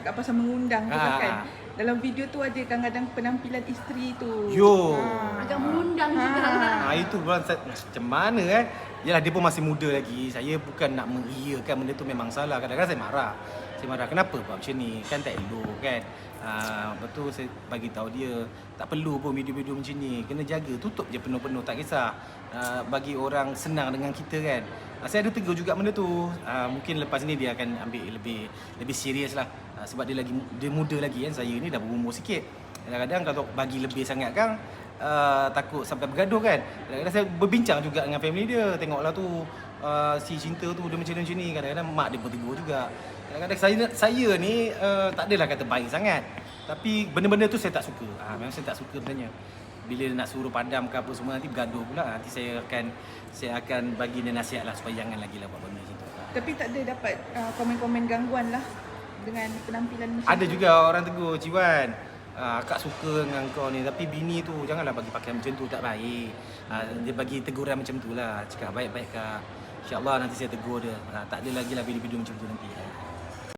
Kat pasal mengundang tu Ah. kan. Dalam video tu ada kadang-kadang penampilan isteri tu. Yo. Ah. Agak mengundang juga. Ha, itu sa- macam mana kan Yalah dia pun masih muda lagi Saya bukan nak mengiyakan benda tu memang salah Kadang-kadang saya marah Saya marah kenapa buat macam ni Kan tak elok kan ha, Betul saya bagi tahu dia Tak perlu pun video-video macam ni Kena jaga tutup je penuh-penuh tak kisah ha, Bagi orang senang dengan kita kan ha, Saya ada tegur juga benda tu ha, Mungkin lepas ni dia akan ambil lebih lebih serius lah ha, Sebab dia lagi dia muda lagi kan Saya ni dah berumur sikit Kadang-kadang kalau bagi lebih sangat kan uh, takut sampai bergaduh kan. Kadang-kadang saya berbincang juga dengan family dia. Tengoklah tu uh, si cinta tu dia macam macam ni. Kadang-kadang mak dia pun tegur juga. Kadang-kadang saya saya ni uh, tak adalah kata baik sangat. Tapi benda-benda tu saya tak suka. Memang saya tak suka sebenarnya. Bila nak suruh padam ke apa semua nanti bergaduh pula. Nanti saya akan saya akan bagi dia nasihat lah supaya jangan lagi lah buat benda macam tu. Tapi tak ada dapat uh, komen-komen gangguan lah dengan penampilan macam Ada tu. juga orang tegur, Ciwan. Uh, akak suka dengan kau ni tapi bini tu janganlah bagi pakaian macam tu tak baik. Uh, dia bagi teguran macam tu lah. Cakap baik-baik kak. InsyaAllah nanti saya tegur dia. Uh, tak ada lagi lah video-video macam tu nanti.